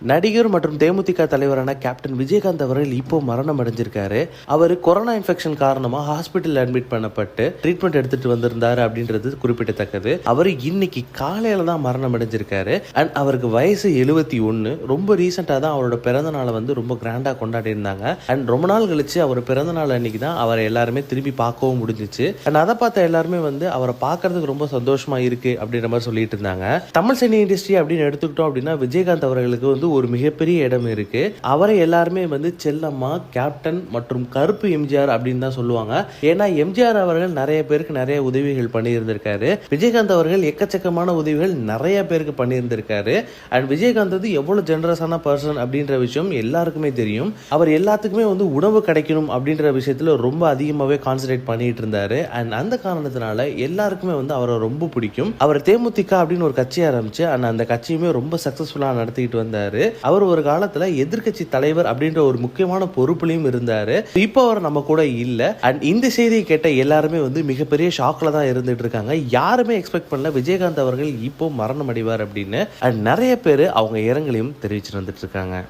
நடிகர் மற்றும் தேமுதிக தலைவரான கேப்டன் விஜயகாந்த் அவர்கள் இப்போ மரணம் அடைஞ்சிருக்காரு. அவர் கொரோனா இன்ஃபெக்ஷன் காரணமா ஹாஸ்பிட்டல் அட்மிட் பண்ணப்பட்டு ட்ரீட்மெண்ட் எடுத்துட்டு வந்திருந்தாரு அப்படின்றது குறிப்பிடத்தக்கது. அவர் இன்னைக்கு காலையில தான் மரணம் அடைஞ்சிருக்காரு. அண்ட் அவருக்கு வயசு எழுபத்தி ஒன்று ரொம்ப ரீசெண்டாக தான் அவரோட பிறந்த நாளை வந்து ரொம்ப கிராண்டா கொண்டாடி இருந்தாங்க அண்ட் ரொம்ப நாள் கழிச்சு அவர் பிறந்த நாள் அன்னைக்கு தான் அவரை எல்லாருமே திரும்பி பார்க்கவும் முடிஞ்சிச்சு. அண்ட் அதை பார்த்த எல்லாருமே வந்து அவரை பார்க்கறதுக்கு ரொம்ப சந்தோஷமா இருக்கு அப்படின்ற மாதிரி சொல்லிட்டு இருந்தாங்க. தமிழ் சினி இண்டஸ்ட்ரி அப்படின்னு எடுத்துக்கிட்டோம் அப்படின்னா விஜயகாந்த் அவர்களுக்கு வந்து ஒரு மிகப்பெரிய இடம் இருக்கு. அவரை எல்லாருமே வந்து செல்லம்மா கேப்டன் மற்றும் கருப்பு எம்ஜிஆர் அப்படின்னு தான் சொல்லுவாங்க. ஏன்னா எம்ஜிஆர் அவர்கள் நிறைய பேருக்கு நிறைய உதவிகள் பண்ணியிருந்திருக்காரு. விஜயகாந்த் அவர்கள் எக்கச்சக்கமான உதவிகள் நிறைய பேருக்கு பண்ணியிருந்திருக்காரு. அண்ட் விஜயகாந்த் வந்து எவ்வளவு ஜென்ரஸான பர்சன் அப்படின்ற விஷயம் எல்லாருக்குமே தெரியும். அவர் எல்லாத்துக்குமே வந்து உணவு கிடைக்கணும் அப்படின்ற விஷயத்துல ரொம்ப அதிகமாகவே கான்சன்ட்ரேட் பண்ணிட்டு இருந்தாரு. அண்ட் அந்த காரணத்தினால எல்லாருக்குமே வந்து அவரை ரொம்ப பிடிக்கும். அவர் தேமுதிக அப்படின்னு ஒரு கட்சி ஆரம்பிச்சு அண்ட் அந்த கட்சியுமே ரொம்ப சக்சஸ்ஃபுல்லாக நடத்திக்கிட்டு வந்தார். அவர் ஒரு காலத்துல எதிர்க்கட்சி தலைவர் அப்படின்ற ஒரு முக்கியமான பொறுப்புலையும் இருந்தாரு. இப்போ அவர் நம்ம கூட இல்ல. அண்ட் இந்த செய்தியை கேட்ட எல்லாருமே வந்து மிகப்பெரிய ஷாக்ல தான் இருந்துட்டு இருக்காங்க. யாருமே எக்ஸ்பெக்ட் பண்ணல விஜயகாந்த் அவர்கள் இப்போ மரணம் அடைவார் அப்படின்னு. அண்ட் நிறைய பேர் அவங்க இரங்கலையும் தெரிவிச்சு வந்துட்டு இருக்காங்க.